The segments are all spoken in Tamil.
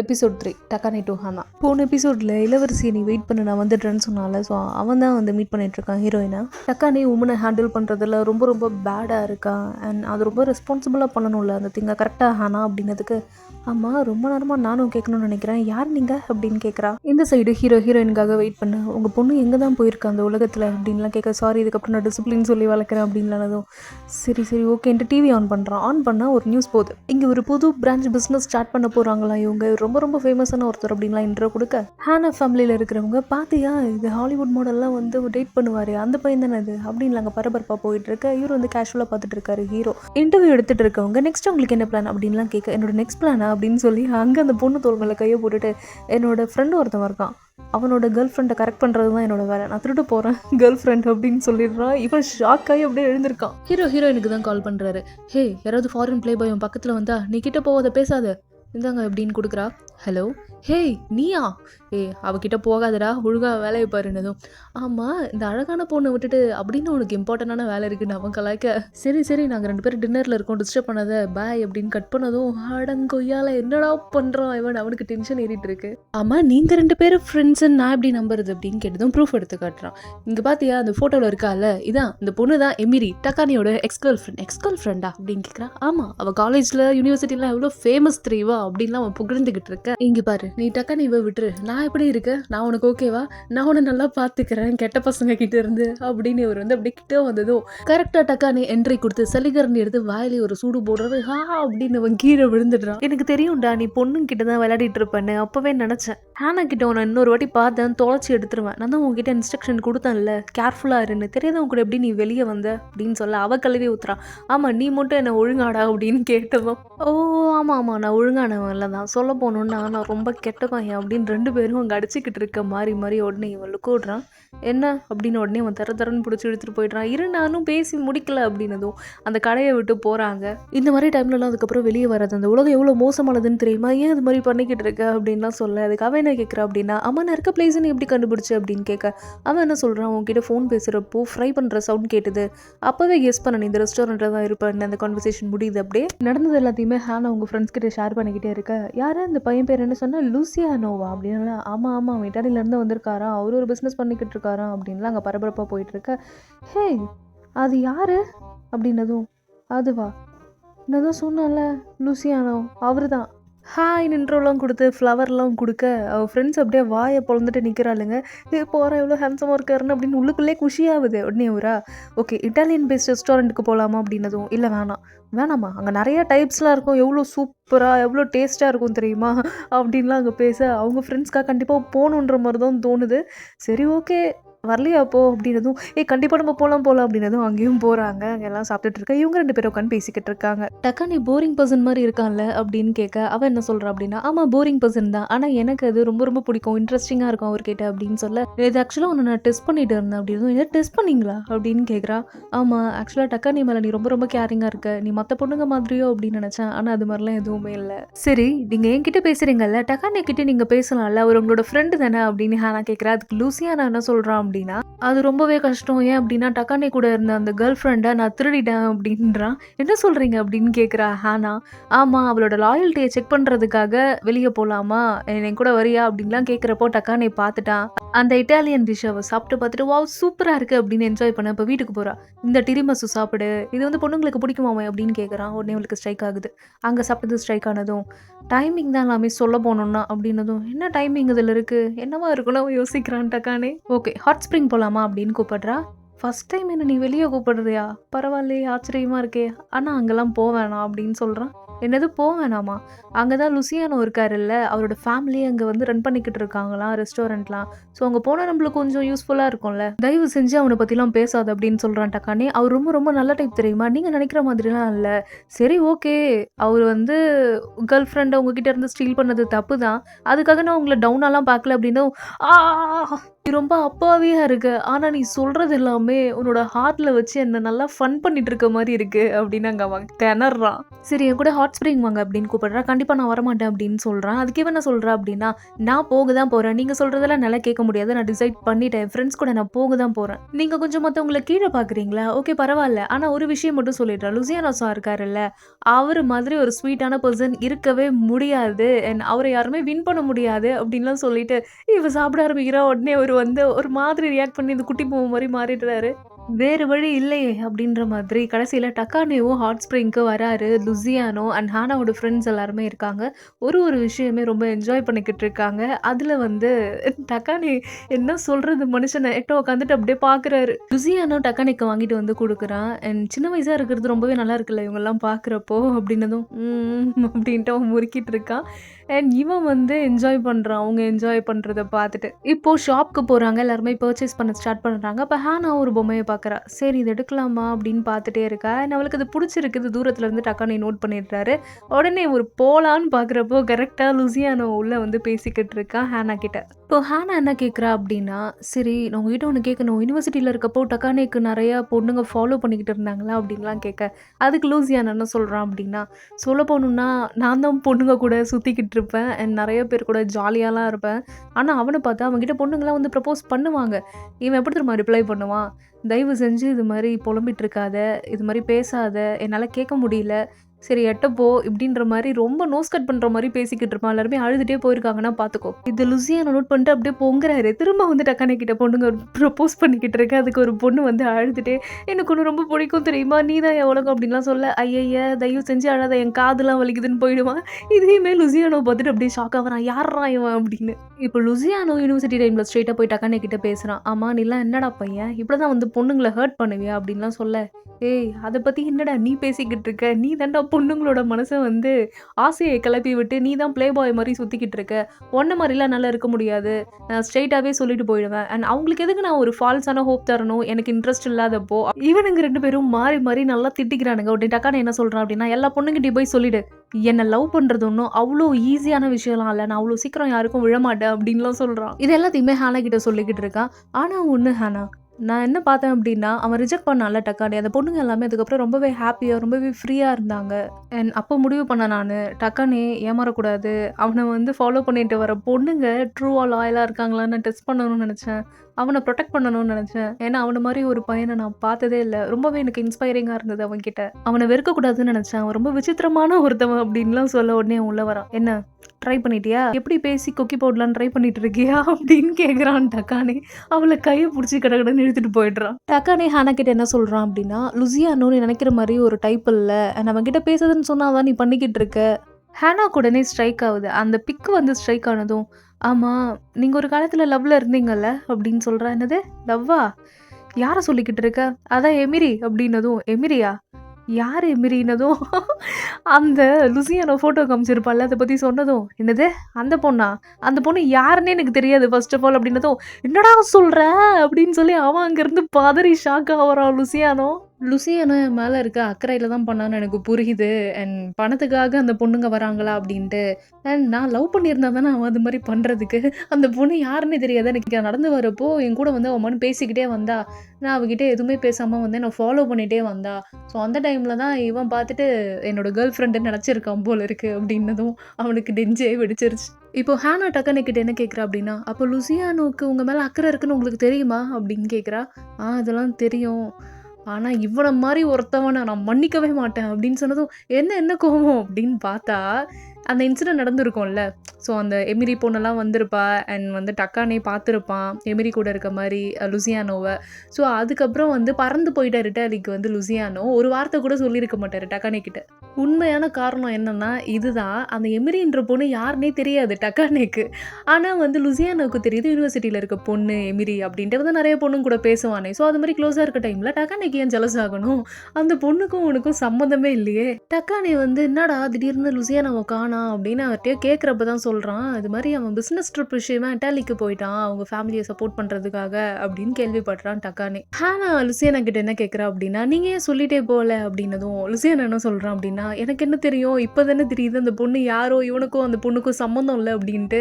எபிசோட் த்ரீ டக்கானி டூ ஹானா போன எபிசோடில் இளவரசியை நீ வெயிட் பண்ண நான் வந்துடுறேன்னு சொன்னால. ஸோ அவன் தான் வந்து மீட் பண்ணிட்டு இருக்கான் ஹீரோயினை டக்கானி உமனை ஹேண்டில் பண்ணுறதுல ரொம்ப ரொம்ப பேடாக இருக்கா? அண்ட் அது ரொம்ப ரெஸ்பான்சிபிளாக பண்ணணும்ல அந்த திங்கை கரெக்டாக ஹானா அப்படிங்கிறதுக்கு ஆமாம் ரொம்ப நேரமாக நானும் கேட்கணும்னு நினைக்கிறேன். யார் நீங்கள் அப்படின்னு கேட்குறா இந்த சைடு ஹீரோ ஹீரோயினுக்காக வெயிட் பண்ண. உங்கள் பொண்ணு எங்கே தான் போயிருக்கா அந்த உலகத்தில் அப்படின்லாம் கேட்க சாரி இதுக்கப்புறம் நான் டிசிப்ளின் சொல்லி வளர்க்குறேன் அப்படின்லானதும் சரி சரி ஓகேன்ட்டு டிவி ஆன் பண்ணுறான் ஆன் பண்ணால் ஒரு நியூஸ் போகுது. இங்கே ஒரு புது பிரான்ச் பிஸ்னஸ் ஸ்டார்ட் பண்ண போகிறாங்களா இவங்க? ரொம்ப ரொம்ப ஃபேமஸான ஒருத்தர் அப்படின்லாம் இன்ட்ரோ கொடுக்க ஹானா ஃபேமிலியில் இருக்கிறவங்க பார்த்தியா இது ஹாலிவுட் மாடல்லாம் வந்து டேட் பண்ணுவார் அந்த பையன் தானே அது அப்படின்னு அங்கே பரபரப்பாக போயிட்டு இருக்க இவர் வந்து கேஷுவலாக பார்த்துட்டு இருக்காரு ஹீரோ இன்டர்வியூ எடுத்துட்டு இருக்கவங்க நெக்ஸ்ட் உங்களுக்கு என்ன பிளான் அப்படின்லாம் கேட்க என்னோட நெக்ஸ்ட் பிளானா அப்படின்னு சொல்லி அங்கே அந்த பொண்ணு தோல் மேலே கையை போட்டுட்டு என்னோட ஃப்ரெண்டு ஒருத்தன் இருக்கான் அவனோட கேர்ள் ஃப்ரெண்டை கரெக்ட் பண்ணுறது தான் என்னோட வேலை. நான் திருட்டு போகிறேன் கேர்ள் ஃப்ரெண்ட் அப்படின்னு சொல்லிடுறான் இவன் ஷாக் ஆகி அப்படியே எழுந்திருக்கான். ஹீரோ ஹீரோயினுக்கு தான் கால் பண்ணுறாரு ஹே யாராவது ஃபாரின் பிளே பாய் உன் பக்கத்தில் வந்தா நீ கிட்ட போவதை பேசாத. இந்தாங்க அப்படின்னு கொடுக்குறா. ஹலோ? ஹேய் நீயா? ஏ அவகிட்ட போகாதடா ஒழுங்காக வேலையை பாருனதும் ஆமாம் இந்த அழகான பொண்ணை விட்டுட்டு அப்படின்னு உனக்கு இம்பார்ட்டண்டான வேலை இருக்குன்னு அவன் கலாய்க்க. சரி சரி நாங்கள் ரெண்டு பேரும் டின்னரில் இருக்கோம் டிஸ்டர்ப் பண்ணாத பாய் அப்படின்னு கட் பண்ணதும் அடங்கொய்யால என்னடா பண்ணுறான் இவன்? அவனுக்கு டென்ஷன் ஏறிட்டு இருக்கு. ஆமாம் நீங்கள் ரெண்டு பேரும் ஃப்ரெண்ட்ஸுன்னு நான் எப்படி நம்புறது? அப்படின்னு கேட்டதும் ப்ரூஃப் எடுத்து காட்டுறான். இங்கே பார்த்தியா அந்த ஃபோட்டோவில் இருக்கால இதான் இந்த பொண்ணு தான் எமிரி டக்கானியோட ex girlfriend ex girl ஃப்ரெண்டா அப்படின்னு கேட்குறா ஆமாம் அவள் காலேஜில் யூனிவர்சிட்டிலாம் எவ்வளோ ஃபேமஸ் தெரியுவா அப்படின்லாம் அவன் புகழ்ந்துக்கிட்டு இருக்க. இங்கே பாரு நீ டக்கானி இவ விட்டுரு. நான் எப்படி இருக்கேன் நான் உனக்கு ஓகேவா நான் உன்னை நல்லா பார்த்துக்கிறேன் கெட்ட பசங்க கிட்ட இருந்து அப்படின்னு இவர் வந்து அப்படியே கிட்ட வந்ததும் கரெக்டாக டக்கானி என்ட்ரி கொடுத்து சலிகரண்டி எடுத்து வாயிலே ஒரு சூடு போடுறது ஹா அப்படின்னு அவன் கீழே விழுந்துடுறான். எனக்கு தெரியும்டா நீ பொண்ணுங்க கிட்ட தான் விளையாடிட்டு இருப்பேன்னு அப்பவே நினச்சேன். ஹானா கிட்ட உன்னை இன்னொரு வாட்டி பார்த்தேன் தொலைச்சி எடுத்துருவேன். நான் தான் உங்ககிட்ட இன்ஸ்ட்ரக்ஷன் கொடுத்தேன்ல கேர்ஃபுல்லாக இருன்னு. தெரியாதவங்க கூட எப்படி நீ வெளியே வந்த? அப்படின்னு சொல்ல அவ கழுவி ஊத்துறான் ஆமாம் நீ மட்டும் என்ன ஒழுங்காடா அப்படின்னு கேட்டதும் ஓ ஆமாம் ஆமாம் நான் ஒழுங்கானவன் இல்லை தான். சொல்ல போனோன்னா நான் ரொம்ப கெட்ட பையன் அப்படின்னு ரெண்டு பேரும் அங்கே அடிச்சுக்கிட்டு இருக்க மாதிரி மாதிரி உடனே இவன் லுக்கு என்ன அப்படின்னு உடனே அவன் தர தரன்னு பிடிச்சி எடுத்துகிட்டு போயிடுறான். இரு நானும் பேசி முடிக்கல அப்படின்னதும் அந்த கடையை விட்டு போகிறாங்க இந்த மாதிரி டைம்லலாம் அதுக்கப்புறம் வெளியே வராது. அந்த உலகம் எவ்வளோ மோசமானதுன்னு தெரியுமா? ஏன் அது மாதிரி பண்ணிக்கிட்டு இருக்க அப்படின்லாம் சொல்ல. அதுக்கு அவன் என்ன கேட்குற அப்படின்னா அவன் நான் இருக்க பிளேஸ்னு எப்படி கண்டுபிடிச்சு? அப்படின்னு கேட்க அவன் என்ன சொல்கிறான் உங்ககிட்ட ஃபோன் பேசுகிறப்போ ஃப்ரை பண்ணுற சவுண்ட் கேட்டது. அப்போவே கெஸ் பண்ண. நீ இந்த ரெஸ்டாரண்ட்டில் தான் இருப்பேன் அந்த கான்வர்சேஷன் முடியுது அப்படியே? நடந்தது எல்லாத்தையுமே ஹேன் உங்கள் ஃப்ரெண்ட்ஸ் கிட்ட ஷேர் பண்ணிக்கிட்டே இருக்க. யார்? அந்த பையன் பேர் என்ன சொன்னால் லூசியானோவா அப்படின்னு ஆமாம் ஆமாம் அவன் இட்டாலியிலேருந்து வந்திருக்காராம் அவர் ஒரு பிஸ்னஸ் பண்ணிக்கிட்டு இருக்காராம் அப்படின்லாம் அங்கே பரபரப்பாக போயிட்டு இருக்க ஹே அது யாரு? அப்படின்னதும் அதுவா? நான் தான் சொன்னேன்ல லூசியானோ அவர் தான் ஹாய் நின்றோலாம் கொடுத்து ஃப்ளவர்லாம் கொடுக்க. அவள் ஃப்ரெண்ட்ஸ் அப்படியே வாயை பிறந்துட்டு நிற்கிறாளுங்க இது போகிற எவ்வளோ ஹேண்ட்ஸமாக இருக்காருன்னு அப்படின்னு உள்ளுக்குள்ளே குஷியாகுது. உடனே ஊரா ஓகே இட்டாலியன் பேஸ்ட் ரெஸ்டாரண்ட்டுக்கு போகலாமா அப்படின்னதும் இல்லை வேணாம் வேணாம்மா அங்கே நிறையா டைப்ஸ்லாம் இருக்கும். எவ்வளோ சூப்பராக எவ்வளோ டேஸ்ட்டாக இருக்கும் தெரியுமா? அப்படின்லாம் அங்கே பேச அவங்க ஃப்ரெண்ட்ஸ்க்காக கண்டிப்பாக போகணுன்ற மாதிரி தான் தோணுது. சரி ஓகே வரலையா போ அப்படின்னதும் ஏ கண்டிப்பாக நம்ம போகலாம் போகலாம் அப்படின்னதும் அங்கேயும் போகிறாங்க அங்கே எல்லாம் சாப்பிட்டுட்டு இருக்கா இவங்க ரெண்டு பேரும் உட்காந்து பேசிக்கிட்டு இருக்காங்க. டக்கா நீ போரிங் பர்சன் மாதிரி இருக்கான்ல அப்படின்னு கேட்க அவன் என்ன சொல்கிறா அப்படின்னா ஆமாம் போரிங் பர்சன் தான். ஆனால் எனக்கு அது ரொம்ப ரொம்ப பிடிக்கும். இன்ட்ரெஸ்டிங்காக இருக்கும் அவர் கேட்ட அப்படின்னு சொல்ல இது ஆக்சுவலாக ஒன்று நான் டெஸ்ட் பண்ணிட்டு இருந்தேன். அப்படின்னு இதை டெஸ்ட் பண்ணீங்களா? அப்படின்னு கேட்குறா. ஆமாம் ஆக்சுவலாக டக்கா நீ மேலே நீ ரொம்ப ரொம்ப கேரிங்காக இருக்க. நீ மற்ற பொண்ணுங்க மாதிரியோ அப்படின்னு நினச்சேன். ஆனால் அது மாதிரிலாம் எதுவுமே இல்லை. சரி நீங்கள் என்கிட்ட பேசுகிறீங்கல்ல டக்கானி கிட்டே நீங்கள் பேசலாம்ல. அவர் உங்களோட ஃப்ரெண்டு தானே? அப்படின்னு ஹானா கேட்குறா. அதுக்கு லூசியா நான் என்ன சொல்கிறான் அப்படின்னா அது ரொம்பவே கஷ்டம். ஏன் அப்படின்னா டக்கானி கூட இருந்த அந்த கேர்ள் ஃப்ரெண்டை நான் திருடிட்டேன் அப்படின்றான் என்ன சொல்கிறீங்க அப்படின்னு கேட்குறா ஹானா. ஆமாம் அவளோட லாயல்ட்டியை செக் பண்ணுறதுக்காக வெளியே போகலாமா என் கூட வரியா? அப்படின்லாம் கேட்குறப்போ டக்கானே பார்த்துட்டான் அந்த இட்டாலியன் டிஷ் அவள் சாப்பிட்டு பார்த்துட்டு வாவ் சூப்பராக இருக்குது அப்படின்னு என்ஜாய் பண்ண இப்போ வீட்டுக்கு போகிறா இந்த டிரிமசு சாப்பிடு. இது வந்து பொண்ணுங்களுக்கு பிடிக்குமாமே? அப்படின்னு கேட்குறான் உடனே அவளுக்கு ஸ்ட்ரைக் ஆகுது. அங்கே சாப்பிட்டது ஸ்ட்ரைக் ஆனதும் டைமிங் தான் எல்லாமே சொல்ல போனோம்னா அப்படின்னதும் என்ன டைமிங் இதில் இருக்குது என்னவா இருக்குன்னு யோசிக்கிறான் டக்கானே. ஓகே ஹாட் ஸ்ப்ரிங் போகலாமா அப்படின்னு கூப்பிடுறா. ஃபஸ்ட் டைம் என்ன நீ வெளியே கூப்பிடுறியா? பரவாயில்லையே ஆச்சரியமாக இருக்கே. ஆனால் அங்கெல்லாம் போவேணாம் அப்படின்னு சொல்கிறான் என்னது போவேணாமா அங்கே தான் லுசியானோ இருக்காருல்ல அவரோட ஃபேமிலி அங்கே வந்து ரன் பண்ணிக்கிட்டு இருக்காங்களாம் ரெஸ்டாரண்ட்லாம் ஸோ அங்கே போனால் நம்மளுக்கு கொஞ்சம் யூஸ்ஃபுல்லாக இருக்கும்ல. தயவு செஞ்சு அவனை பற்றிலாம் பேசாது அப்படின்னு சொல்கிறான் டக்கானே அவர் ரொம்ப ரொம்ப நல்ல டைப் தெரியுமா? நீங்கள் நினைக்கிற மாதிரிலாம் இல்லை. சரி ஓகே அவர் வந்து கேர்ள் ஃப்ரெண்டை உங்ககிட்ட இருந்து ஸ்டீல் பண்ணது தப்பு தான் அதுக்காக நான் உங்களை டவுனாலாம் பார்க்கல அப்படின்னும் ஆ. நீ ரொம்ப அப்பாவியாக இருக்க. ஆனால் நீ சொல்கிறது எல்லாமே உன்னோட ஹார்ட்டில் வச்சு என்ன நல்லா ஃபன் பண்ணிட்டு இருக்க மாதிரி இருக்கு அப்படின்னு அங்கே அவன் திணறான். சரி என் கூட ஹாட் ஸ்ப்ரிங் வாங்க அப்படின்னு கூப்பிடுறா. கண்டிப்பாக நான் வரமாட்டேன் அப்படின்னு சொல்கிறான் அதுக்கு என்ன சொல்றா அப்படின்னா நான் போக தான் போகிறேன் நீங்கள் சொல்கிறதெல்லாம் நல்லா கேட்க முடியாது. நான் டிசைட் பண்ணிட்டேன். ஃப்ரெண்ட்ஸ் கூட நான் போக தான் போகிறேன் நீங்கள் கொஞ்சம் மற்றவங்களை கீழே பார்க்குறீங்களா ஓகே பரவாயில்ல. ஆனால் ஒரு விஷயம் மட்டும் சொல்லிடுறேன் லுசியானா சார் இருக்காருல்ல அவர் மாதிரி ஒரு ஸ்வீட்டான பர்சன் இருக்கவே முடியாது. அண்ட் அவரை யாருமே வின் பண்ண முடியாது அப்படின்லாம் சொல்லிட்டு இவ சாப்பிட ஆரம்பிக்கிறா உடனே ஒரு அவர் வந்து ஒரு மாதிரி ரியாக்ட் பண்ணி இந்த குட்டி பூ மாதிரி மாறிடுறாரு. வேறு வழி இல்லையே அப்படின்ற மாதிரி கடைசியில் டக்கானேவும் ஹாட் ஸ்ப்ரிங்க்கு வராரு. லுசியானோ அண்ட் ஹானாவோட ஃப்ரெண்ட்ஸ் எல்லாருமே இருக்காங்க. ஒரு ஒரு விஷயமே ரொம்ப என்ஜாய் பண்ணிக்கிட்டு இருக்காங்க. அதில் வந்து டக்கானே என்ன சொல்கிறது மனுஷனை எட்ட உட்காந்துட்டு அப்படியே பார்க்குறாரு லுசியானோ டக்கானிக்கு வாங்கிட்டு வந்து கொடுக்குறான். அண்ட் சின்ன வயசாக இருக்கிறது ரொம்பவே நல்லா இருக்குல்ல இவங்கெல்லாம் பார்க்குறப்போ அப்படின்னதும் "ம்" அப்படின்ட்டு அவன் முறுக்கிட்டு இருக்கான். அண்ட் இவன் வந்து என்ஜாய் பண்ணுறான் அவங்க என்ஜாய் பண்ணுறத பார்த்துட்டு. இப்போது ஷாப்க்கு போகிறாங்க எல்லாருமே பர்ச்சேஸ் பண்ண ஸ்டார்ட் பண்ணுறாங்க அப்போ ஹேனா ஒரு பொம்மையை பார்க்குறா. சரி இது எடுக்கலாமா அப்படின்னு பார்த்துட்டே இருக்கா. அண்ட் அவளுக்கு அது பிடிச்சிருக்குது. தூரத்தில் இருந்து டக்கானே நோட் பண்ணிடுறாரு. உடனே ஒரு போலான்னு பார்க்குறப்போ கரெக்டாக லுசியானோ உள்ளே வந்து பேசிக்கிட்டு இருக்கான் ஹேனா கிட்ட. இப்போ ஹானா என்ன கேட்குறா அப்படின்னா சரி நான் உங்ககிட்ட ஒன்று கேட்கணும் யூனிவர்சிட்டியில் இருக்கப்போ டக்கானேக்கு நிறையா பொண்ணுங்க ஃபாலோ பண்ணிக்கிட்டு இருந்தாங்களா? அப்படின்லாம் கேட்க அதுக்கு லூசியானா என்ன சொல்கிறான் அப்படின்னா சொல்ல போகணுன்னா நான் தான் பொண்ணுங்க கூட சுற்றிக்கிட்டு இருப்பேன். அண்ட் நிறைய பேர் கூட ஜாலியாலாம் இருப்பேன். ஆனால் அவனை பார்த்தா அவங்ககிட்ட பொண்ணுங்களாம் வந்து ப்ரப்போஸ் பண்ணுவாங்க. இவன் எப்படி திரும்ப ரிப்ளை பண்ணுவான்? தயவு செஞ்சு இது மாதிரி புலம்பிட்டு இருக்காத. இது மாதிரி பேசாத. என்னால் கேட்க முடியல. சரி எட்டப்போ இப்படின்ற மாதிரி ரொம்ப நோஸ் கட் பண்ணுற மாதிரி பேசிக்கிட்டு இருப்பான். எல்லாருமே அழுதுகிட்டே போயிருக்காங்கன்னா பார்த்துக்கோ இது லுசியான நோட் பண்ணிட்டு அப்படியே பொங்குறாரு. திரும்ப வந்து டக்கானே கிட்ட பொண்ணுங்க ப்ரப்போஸ் பண்ணிக்கிட்டு இருக்கு அதுக்கு ஒரு பொண்ணு வந்து அழுதுட்டே எனக்கு ஒன்று ரொம்ப பிடிக்கும் தெரியுமா? நீ தான் என் உலகம் அப்படின்லாம் சொல்ல ஐயைய தயவு செஞ்சு அழாத என் காதெல்லாம் வலிக்குதுன்னு போயிடுவான். இதையுமே லுசியானோ பார்த்துட்டு அப்படியே ஷாக் ஆகிறான். யாரா இவன்? அப்படின்னு. இப்போ லுசியானோ யூனிவர்சிட்டி டைமில் ஸ்ட்ரெயிட்டாக போய் டக்கானே கிட்ட பேசுகிறான் ஆமாம் நீலாம் என்னடா பையன்? இப்படி தான் வந்து பொண்ணுங்களை ஹர்ட் பண்ணுவியா? அப்படின்லாம் சொல்ல ஏய் அதை பற்றி என்னடா நீ பேசிக்கிட்டு இருக்க? நீ தான்டா பொண்ணுங்களோட மனசை வந்து ஆசையை கிளப்பி விட்டு நீ தான் ப்ளே பாய் மாதிரி சுற்றிக்கிட்டு இருக்க. ஒன்றை மாதிரிலாம் நல்லா இருக்க முடியாது. நான் ஸ்ட்ரெயிட்டாகவே சொல்லிட்டு போயிடுவேன். அண்ட் அவங்களுக்கு எதுக்கு நான் ஒரு ஃபால்ஸான ஹோப் தரணும்? எனக்கு இன்ட்ரெஸ்ட் இல்லாதப்போ. இவனுங்க ரெண்டு பேரும் மாறி மாறி நல்லா திட்டிக்கிறானுங்க. உடனே டக்கான என்ன சொல்கிறான் அப்படின்னா எல்லா பொண்ணுங்கிட்டே போய் சொல்லிடு. என்னை லவ் பண்ணுறது ஒன்றும் அவ்வளோ ஈஸியான விஷயம்லாம் இல்லை. நான் அவ்வளோ சீக்கிரம் யாருக்கும் விழமாட்டேன் அப்படின்லாம் சொல்கிறான் இது எல்லாத்தையுமே ஹானா கிட்ட சொல்லிக்கிட்டு இருக்கான். ஆனால் ஒன்று ஹானா நான் என்ன பார்த்தேன் அப்படின்னா அவன் ரிஜெக்ட் பண்ணான்ல டக்கானே அந்த பொண்ணுங்க எல்லாமே அதுக்கப்புறம் ரொம்பவே ஹாப்பியாக ரொம்பவே ஃப்ரீயாக இருந்தாங்க. அண்ட் அப்போ முடிவு பண்ண நான் டக்கானே ஏமாறக்கூடாது. அவனை வந்து ஃபாலோ பண்ணிட்டு வர பொண்ணுங்க ட்ரூவாக லாயலாக இருக்காங்களான்னு டெஸ்ட் பண்ணணும்னு நினச்சேன். அவனை ப்ரொடெக்ட் பண்ணணும்னு நினச்சேன். ஏன்னா அவனை மாதிரி ஒரு பையனை நான் பார்த்ததே இல்லை. ரொம்பவே எனக்கு இன்ஸ்பைரிங்காக இருந்தது அவன்கிட்ட. அவனை வெறுக்கக்கூடாதுன்னு நினச்சேன். அவன் ரொம்ப விசித்திரமான ஒருத்தவன் அப்படின்லாம் சொல்ல உடனே உள்ள வரான். என்ன ட்ரை பண்ணிட்டியா? எப்படி பேசி கொக்கி போடலான்னு ட்ரை பண்ணிட்டு இருக்கியா? அப்படின்னு கேட்குறான் டக்கானே. அவளை கையை பிடிச்சி கடகடன்னு இழுத்துட்டு போயிடுறான் டக்கானே ஹானா கிட்ட என்ன சொல்கிறான் அப்படின்னா லுசியானோ நீ நினைக்கிற மாதிரி ஒரு டைப் இல்லை. அண்ட் அவன்கிட்ட பேசுதுன்னு சொன்னாதான் நீ பண்ணிக்கிட்டு இருக்க. ஹேனா உடனே ஸ்ட்ரைக் ஆகுது. அந்த பிக்கு வந்து ஸ்ட்ரைக் ஆனதும் ஆமாம் நீங்கள் ஒரு காலத்தில் லவ்வில் இருந்தீங்கல்ல? அப்படின்னு சொல்கிறா என்னது? லவ்வா? யாரை சொல்லிக்கிட்டு இருக்க? அதான் எமிரி அப்படின்னதும் எமிரியா? யார் மிரினதும் அந்த லுசியானோ ஃபோட்டோ காமிச்சிருப்பாள்ல அதை பற்றி சொன்னதும் என்னது? அந்த பொண்ணா? அந்த பொண்ணு யாருன்னே எனக்கு தெரியாது ஃபர்ஸ்ட் ஆஃப் ஆல் அப்படின்னதும் என்னடா சொல்கிற அப்படின்னு சொல்லி அவன் அங்கேருந்து பதறி ஷாக் ஆகிறான் லுசியானோ. லுசியான மேலே இருக்க அக்கறையில் தான் பண்ணான்னு எனக்கு புரியுது. அண்ட் பணத்துக்காக அந்த பொண்ணுங்க வராங்களா அப்படின்ட்டு. அண்ட் நான் லவ் பண்ணியிருந்தா தானே அவன் அது மாதிரி பண்ணுறதுக்கு அந்த பொண்ணு யாருன்னே தெரியாது? எனக்கு நடந்து வரப்போ என் கூட வந்து அவன் மனு பேசிக்கிட்டே வந்தா. நான் அவகிட்ட எதுவுமே பேசாமல் வந்து நான் ஃபாலோ பண்ணிகிட்டே வந்தா. ஸோ அந்த டைமில் தான் இவன் பார்த்துட்டு என்னோட கேர்ள் ஃப்ரெண்டு நினச்சிருக்கான் போல இருக்குது அப்படின்னதும் அவனுக்கு டெஞ்சே வெடிச்சிருச்சு. இப்போ ஹேனா டக்கனை கிட்ட என்ன கேட்குறா அப்படின்னா அப்போ லுசியானோக்கு உங்கள் மேலே அக்கறை இருக்குன்னு உங்களுக்கு தெரியுமா? அப்படின்னு கேட்குறா ஆ அதெல்லாம் தெரியும். ஆனால் இவனை மாதிரி ஒருத்தவனை நான் மன்னிக்கவே மாட்டேன் அப்படின்னு சொன்னதும் என்ன என்ன கோபம் அப்படின்னு பார்த்தா அந்த இன்சிடென்ட் நடந்திருக்கும்ல. ஸோ அந்த எமிரி பொண்ணெல்லாம் வந்திருப்பா அண்ட் வந்து டக்கானே பார்த்துருப்பான் எமிரி கூட இருக்க மாதிரி லுசியானோவை. ஸோ அதுக்கப்புறம் வந்து பறந்து போயிட்டார் இட்டாலிக்கு வந்து லுசியானோ ஒரு வார்த்தை கூட சொல்லியிருக்க மாட்டார் டக்கானே கிட்ட. உண்மையான காரணம் என்னன்னா இதுதான். அந்த எமிரின்ற பொண்ணு யாருன்னே தெரியாது டக்கானேக்கு. ஆனால் வந்து லுசியானோவுக்கு தெரியுது யூனிவர்சிட்டியில் இருக்க பொண்ணு எமிரி அப்படின்ட்டு வந்து நிறைய பொண்ணுங்க கூட பேசுவானே. ஸோ அது மாதிரி க்ளோஸாக இருக்க டைமில் டக்கானேக்கு ஏன் ஜலஸ் ஆகணும்? அந்த பொண்ணுக்கும் உனக்கும் சம்மந்தமே இல்லையே. டக்கானே வந்து என்னடா திடீர்னு லுசியானோவை காணா? அப்படின்னு அவர்கிட்ட கேட்குறப்ப தான் சொல்கிறான் இது மாதிரி அவன் பிஸ்னஸ் ட்ரிப் விஷயமா இட்டாலிக்கு போயிட்டான் அவங்க ஃபேமிலியை சப்போர்ட் பண்ணுறதுக்காக அப்படின்னு கேள்விப்படுறான் டக்கானே. ஹானா லுசியானா கிட்ட என்ன கேட்குறா அப்படின்னா நீங்கள் ஏன் சொல்லிட்டே போகல அப்படின்னதும் லுசியன் என்ன சொல்கிறான் அப்படின்னா எனக்கு என்ன தெரியும் இப்போ தானே தெரியுது அந்த பொண்ணு யாரோ இவனுக்கும் அந்த பொண்ணுக்கும் சம்மந்தம் இல்லை அப்படின்ட்டு.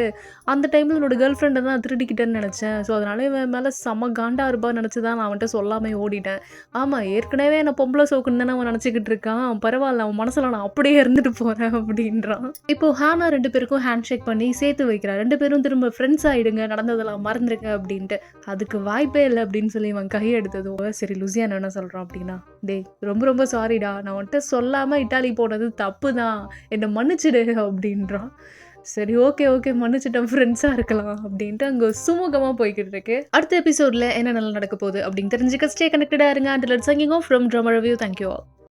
அந்த டைமில் என்னோட கேர்ள் ஃப்ரெண்டை தான் திருடிக்கிட்டேன்னு நினச்சேன். ஸோ அதனால இவன் மேலே செம்ம காண்டா இருப்பா நினச்சி தான் நான் அவன்கிட்ட சொல்லாமல் ஓடிட்டேன். ஆமாம் ஏற்கனவே என்ன பொம்பளை சோக்குன்னு தானே அவன் நினச்சிக்கிட்டு இருக்கான். பரவாயில்ல அவன் மனசில் நான் அப்படியே இருந்துட்டு போகிறேன் அப்படின்றான். இப்போ ஹானா ரெண்டு பேருக்கும் ஹேண்ட் ஷேக் பண்ணி சேர்த்து வைக்கிறா ரெண்டு பேரும் திரும்ப ஃப்ரெண்ட்ஸ் ஆகிடுங்க நடந்ததெல்லாம் மறந்துருங்க அப்படின்ட்டு. அதுக்கு வாய்ப்பே இல்லை அப்படின்னு சொல்லி இவன் கையை எடுத்ததும் சரி லுசியானா என்ன சொல்கிறான் அப்படின்னா டேய் ரொம்ப ரொம்ப சாரிடா நான் வந்துட்டு சொல்லாமல் இட்டாலி போனது தப்பு தான் என்னை மன்னிச்சிடு அப்படின்றான். சரி ஓகே ஓகே மன்னிச்சிட்டோம் ஃப்ரெண்ட்ஸாக இருக்கலாம் அப்படின்ட்டு அங்கே சுமூகமாக போய்கிட்டு இருக்கு. அடுத்த எபிசோடில் என்ன நல்லா நடக்க போகுது அப்படின்னு தெரிஞ்சுக்க ஸ்டே கனெக்டடாக இருங்க. And let சங்கிங் from drama review thank you all